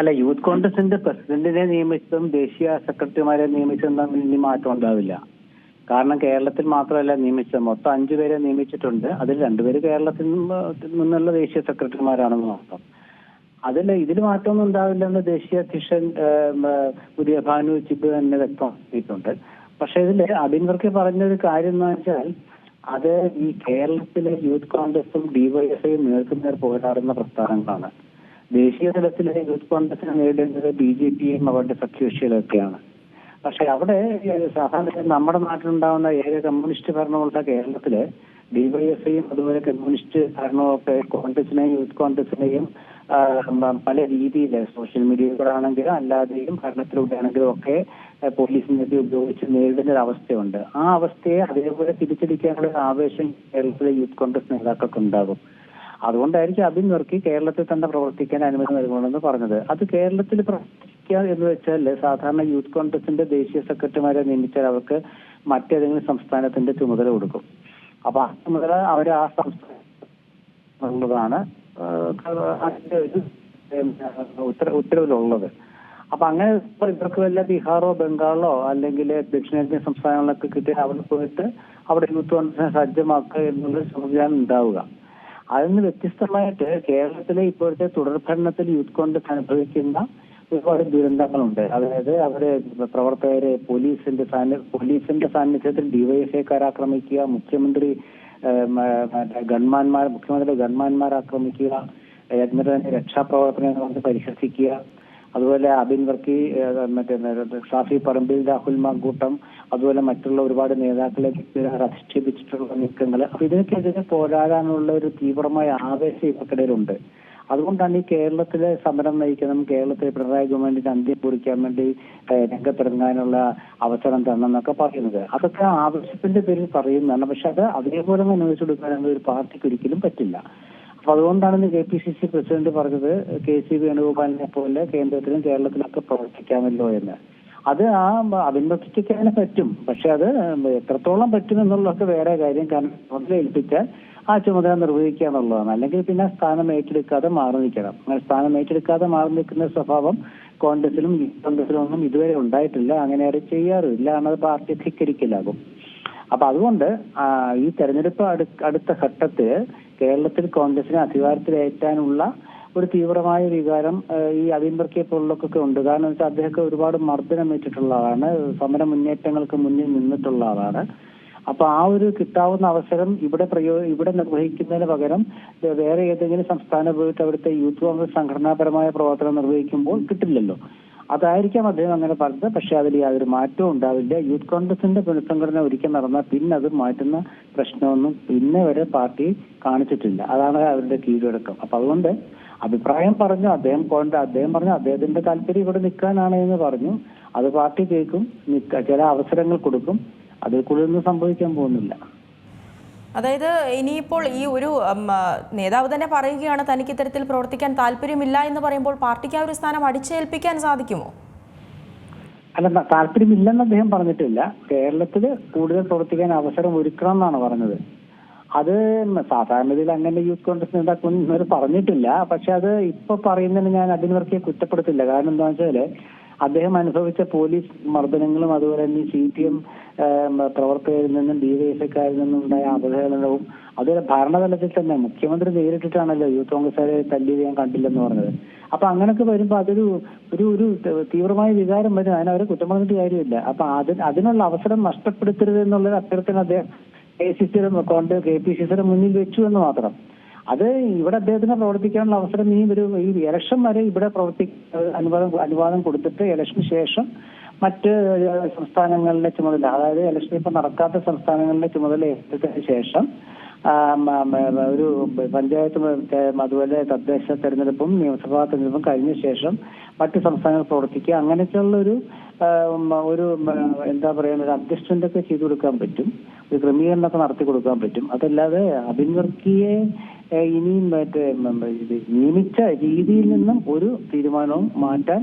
അല്ല യൂത്ത് കോൺഗ്രസിന്റെ പ്രസിഡന്റിനെ നിയമിച്ചതും ദേശീയ സെക്രട്ടറിമാരെ നിയമിച്ചതും തമ്മിൽ ഇനി മാറ്റം ഉണ്ടാവില്ല. കാരണം കേരളത്തിൽ മാത്രമല്ല നിയമിച്ചത്. മൊത്തം അഞ്ചു പേരെ നിയമിച്ചിട്ടുണ്ട്. അതിൽ രണ്ടുപേര് കേരളത്തിൽ നിന്ന് നിന്നുള്ള ദേശീയ സെക്രട്ടറിമാരാണെന്ന് മാത്രം. അതിൽ ഇതിൽ മാറ്റമൊന്നും ഉണ്ടാവില്ലെന്ന് ദേശീയ അധ്യക്ഷൻ പുതിയ ഭാനു ചിബ് തന്നെ വ്യക്തമാക്കിയിട്ടുണ്ട്. പക്ഷെ ഇതിൽ അബിൻവർക്ക് പറഞ്ഞൊരു കാര്യം എന്ന് വെച്ചാൽ അത് ഈ കേരളത്തിലെ യൂത്ത് കോൺഗ്രസും ഡിവൈഎഫ്ഐയും നേർക്കുനേർ പോരാടുന്ന പ്രസ്ഥാനങ്ങളാണ്. ദേശീയ തലത്തിൽ യൂത്ത് കോൺഗ്രസിനെ നേരിടേണ്ടത് ബി ജെ പിയും അവരുടെ സഖ്യകക്ഷികളൊക്കെയാണ്. പക്ഷെ അവിടെ സാധാരണ നമ്മുടെ നാട്ടിലുണ്ടാവുന്ന ഏക കമ്മ്യൂണിസ്റ്റ് ഭരണമുള്ള കേരളത്തിൽ ഡിവൈഎഫ്ഐയും അതുപോലെ കമ്മ്യൂണിസ്റ്റ് ഭരണമൊക്കെ കോൺഗ്രസിനെയും യൂത്ത് കോൺഗ്രസിനെയും പല രീതിയിൽ സോഷ്യൽ മീഡിയയിലൂടെ ആണെങ്കിലും അല്ലാതെയും ഭരണത്തിലൂടെ ആണെങ്കിലും ഒക്കെ ഏഹ്, പോലീസിനെയൊക്കെ ഉപയോഗിച്ച് നേരിടുന്ന ഒരു അവസ്ഥയുണ്ട്. ആ അവസ്ഥയെ അതേപോലെ തിരിച്ചടിക്കാനുള്ള ആവേശം കേരളത്തിലെ യൂത്ത് കോൺഗ്രസ് നേതാക്കൾക്ക് ഉണ്ടാകും അതുകൊണ്ടായിരിക്കും അബിൻ വർക്കി കേരളത്തിൽ തന്നെ പ്രവർത്തിക്കാൻ അനുമതി നൽകണമെന്ന് പറഞ്ഞത്. അത് കേരളത്തിൽ പ്രവർത്തിക്കുക എന്ന് വെച്ചാൽ സാധാരണ യൂത്ത് കോൺഗ്രസിന്റെ ദേശീയ സെക്രട്ടറിമാരെ നിയമിച്ചാൽ അവർക്ക് മറ്റേതെങ്കിലും സംസ്ഥാനത്തിന്റെ ചുമതല കൊടുക്കും. അപ്പൊ ആ ചുമതല അവർ ആ സംസ്ഥാനതാണ് അതിന്റെ ഒരു ഉത്തര ഉത്തരവിലുള്ളത്. അപ്പൊ അങ്ങനെ ഇവർക്ക് വല്ല ബീഹാറോ ബംഗാളോ അല്ലെങ്കിൽ ദക്ഷിണേന്ത്യൻ സംസ്ഥാനങ്ങളിലൊക്കെ കിട്ടിയാൽ അവിടെ പോയിട്ട് അവിടെ യൂത്ത് കോൺഗ്രസിനെ സജ്ജമാക്കുക എന്നുള്ള സംവിധാനം ഉണ്ടാവുക. അതിൽ നിന്ന് വ്യത്യസ്തമായിട്ട് കേരളത്തിലെ ഇപ്പോഴത്തെ തുടർഭരണത്തിൽ യൂത്ത് കോൺഗ്രസ് അനുഭവിക്കുന്ന ഒരുപാട് ദുരന്തങ്ങളുണ്ട്. അതായത് അവർ പ്രവർത്തകരെ പോലീസിന്റെ പോലീസിന്റെ സാന്നിധ്യത്തിൽ ഡിവൈഎഫ്ഐക്കാർ ആക്രമിക്കുക മുഖ്യമന്ത്രി ഗൺമാന്മാർ മുഖ്യമന്ത്രിയുടെ ഗൺമാന്മാർ ആക്രമിക്കുക എന്നിട്ട് തന്നെ രക്ഷാപ്രവർത്തനങ്ങൾ പരിഹസിക്കുക അതുപോലെ അബിൻ വർക്കി മറ്റേ ഷാഫി പറമ്പിൽ രാഹുൽ മാങ്കൂട്ടം അതുപോലെ മറ്റുള്ള ഒരുപാട് നേതാക്കളെ അധിക്ഷേപിച്ചിട്ടുള്ള നീക്കങ്ങൾ അപ്പൊ ഇതിനൊക്കെതിരെ പോരാടാനുള്ള ഒരു തീവ്രമായ ആവേശം ഇവർക്കിടയിലുണ്ട്. അതുകൊണ്ടാണ് ഈ കേരളത്തിലെ സമരം നയിക്കണം കേരളത്തിലെ പിണറായി ഗവൺമെന്റിന്റെ അന്ത്യം കുറിക്കാൻ വേണ്ടി രംഗത്തിറങ്ങാനുള്ള അവസരം തരണം എന്നൊക്കെ പറയുന്നത്. അതൊക്കെ ആവശ്യത്തിന്റെ പേരിൽ പറയുന്നതാണ്. പക്ഷെ അത് അതേപോലെ തന്നെ അനുവദിച്ചു കൊടുക്കാനൊന്നും ഒരു പാർട്ടിക്ക് ഒരിക്കലും പറ്റില്ല. അപ്പൊ അതുകൊണ്ടാണ് K P C C president പറഞ്ഞത് കെ സി വേണുഗോപാലിനെ പോലെ കേന്ദ്രത്തിലും കേരളത്തിലൊക്കെ പ്രവർത്തിക്കാമല്ലോ എന്ന്. അത് ആ അഭിനന്ദിക്കാൻ പറ്റും. പക്ഷെ അത് എത്രത്തോളം പറ്റും എന്നുള്ളതൊക്കെ വേറെ കാര്യം. കാരണം ചുമതല ഏൽപ്പിച്ചാൽ ആ ചുമതല നിർവഹിക്കുക എന്നുള്ളതാണ്. അല്ലെങ്കിൽ പിന്നെ സ്ഥാനം ഏറ്റെടുക്കാതെ മാറി നിൽക്കണം. അങ്ങനെ സ്ഥാനം ഏറ്റെടുക്കാതെ മാറി നിൽക്കുന്ന സ്വഭാവം കോൺഗ്രസിലും കോൺഗ്രസിലും ഒന്നും ഇതുവരെ ഉണ്ടായിട്ടില്ല. അങ്ങനെ ആരും ചെയ്യാറില്ല എന്നത് പാർട്ടി ധിക്കരിക്കലാകും. അപ്പൊ അതുകൊണ്ട് ഈ തെരഞ്ഞെടുപ്പ് അടുത്ത ഘട്ടത്തിൽ കേരളത്തിൽ കോൺഗ്രസിനെ അധികാരത്തിലേറ്റാനുള്ള ഒരു തീവ്രമായ വികാരം ഈ അബിൻബർക്കിയെ പോലുള്ളവർക്കൊക്കെ ഉണ്ട്. കാരണം വെച്ചാൽ അദ്ദേഹമൊക്കെ ഒരുപാട് മർദ്ദനം ഏറ്റിട്ടുള്ള ആളാണ് സമര മുന്നേറ്റങ്ങൾക്ക് മുന്നിൽ നിന്നിട്ടുള്ള ആളാണ് അപ്പൊ ആ ഒരു കിട്ടാവുന്ന അവസരം ഇവിടെ പ്രയോ ഇവിടെ നിർവഹിക്കുന്നതിന് പകരം വേറെ ഏതെങ്കിലും സംസ്ഥാനം പോയിട്ട് അവിടുത്തെ യൂത്ത് കോൺഗ്രസ് സംഘടനാപരമായ പ്രവർത്തനം നിർവഹിക്കുമ്പോൾ കിട്ടില്ലല്ലോ. അതായിരിക്കാം അദ്ദേഹം അങ്ങനെ പറഞ്ഞത്. പക്ഷേ അതിൽ യാതൊരു മാറ്റവും ഉണ്ടാവില്ല. യൂത്ത് കോൺഗ്രസിന്റെ പുനഃസംഘടന ഒരിക്കൽ നടന്നാൽ പിന്നെ അത് മാറ്റുന്ന പ്രശ്നമൊന്നും പിന്നെ വരെ പാർട്ടി കാണിച്ചിട്ടില്ല. അതാണ് അവരുടെ കീഴടക്കം. അപ്പൊ അതുകൊണ്ട് അഭിപ്രായം പറഞ്ഞു അദ്ദേഹം കൊണ്ട് അദ്ദേഹം പറഞ്ഞു അദ്ദേഹത്തിന്റെ താല്പര്യം ഇവിടെ നിൽക്കാനാണ് എന്ന് പറഞ്ഞു. അത് പാർട്ടി കേൾക്കും ചില അവസരങ്ങൾ കൊടുക്കും. അതിൽ കൂടുതലൊന്നും സംഭവിക്കാൻ പോകുന്നില്ല. അതായത് ഇനിയിപ്പോൾ ഈ ഒരു നേതാവ് തന്നെ പറയുകയാണ് തനിക്ക് ഇത്തരത്തിൽ പ്രവർത്തിക്കാൻ താല്പര്യമില്ല എന്ന് പറയുമ്പോൾ പാർട്ടിക്ക് ആ ഒരു സ്ഥാനം അടിച്ചേൽപ്പിക്കാൻ സാധിക്കുമോ? അല്ല താല്പര്യമില്ലെന്ന് അദ്ദേഹം പറഞ്ഞിട്ടില്ല. കേരളത്തിൽ കൂടുതൽ പ്രവർത്തിക്കാൻ അവസരം ഒരുക്കണം എന്നാണ് പറഞ്ഞത്. അത് സാധാരണ രീതിയിൽ അങ്ങനെ യൂത്ത് കോൺഗ്രസ് നേതാക്കൾ പറഞ്ഞിട്ടില്ല. പക്ഷെ അത് ഇപ്പൊ പറയുന്നതിന് ഞാൻ അഭിനവർക്കിയെ കുറ്റപ്പെടുത്തില്ല. കാരണം എന്താ വെച്ചാൽ അദ്ദേഹം അനുഭവിച്ച പോലീസ് മർദ്ദനങ്ങളും അതുപോലെ തന്നെ സി പി എം പ്രവർത്തകരിൽ നിന്നും ഡിവൈഎഫ്ഐക്കാരിൽ നിന്നും ഉണ്ടായ അവഹേളനവും അതുപോലെ ഭരണതലത്തിൽ തന്നെ മുഖ്യമന്ത്രി നേരിട്ടിട്ടാണല്ലോ യൂത്ത് കോൺഗ്രസ്സുകാരെ തല്ലിയത് ഞാൻ കണ്ടില്ലെന്ന് പറഞ്ഞത്. അപ്പൊ അങ്ങനൊക്കെ വരുമ്പോ അതൊരു ഒരു ഒരു തീവ്രമായ വികാരം വരും. അതിനവരെ കുറ്റം പറഞ്ഞിട്ട് കാര്യമില്ല. അപ്പൊ അതിന് അതിനുള്ള അവസരം നഷ്ടപ്പെടുത്തരുത് എന്നുള്ള അഭ്യർത്ഥന അദ്ദേഹം കെ സി സിയുടെ കോൺഗ്രസ് കെ പി സി സിയുടെ മുന്നിൽ വെച്ചു എന്ന് മാത്രം. അത് ഇവിടെ അദ്ദേഹത്തിന് പ്രവർത്തിക്കാനുള്ള അവസരം ഈ ഒരു ഈ ഇലക്ഷൻ വരെ ഇവിടെ പ്രവർത്തി അനുവാദം അനുവാദം കൊടുത്തിട്ട് ഇലക്ഷന് ശേഷം മറ്റ് സംസ്ഥാനങ്ങളിലെ ചുമതല അതായത് ഇലക്ഷൻ ഇപ്പൊ നടക്കാത്ത സംസ്ഥാനങ്ങളിലെ ചുമതല ഏറ്റെടുത്തതിന് ശേഷം ഒരു പഞ്ചായത്ത് അതുപോലെ തദ്ദേശ തെരഞ്ഞെടുപ്പും നിയമസഭാ തെരഞ്ഞെടുപ്പും കഴിഞ്ഞ ശേഷം മറ്റു സംസ്ഥാനങ്ങൾ പ്രവർത്തിക്കുക അങ്ങനെയൊക്കെയുള്ള ഒരു ഒരു എന്താ പറയുക ഒരു അഡ്ജസ്റ്റ്മെന്റ് ഒക്കെ ചെയ്തു കൊടുക്കാൻ പറ്റും. ഒരു ക്രമീകരണമൊക്കെ നടത്തി കൊടുക്കാൻ പറ്റും. അതല്ലാതെ ഏഹ്, ഇനിയും മറ്റേ നിയമിച്ച രീതിയിൽ നിന്നും ഒരു തീരുമാനവും മാറ്റാൻ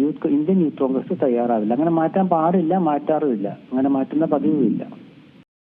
യൂത്ത് ഇന്ത്യൻ യൂത്ത് കോൺഗ്രസ് തയ്യാറാവില്ല. അങ്ങനെ മാറ്റാൻ പാടില്ല മാറ്റാറുമില്ല. അങ്ങനെ മാറ്റുന്ന പതിവുമില്ല.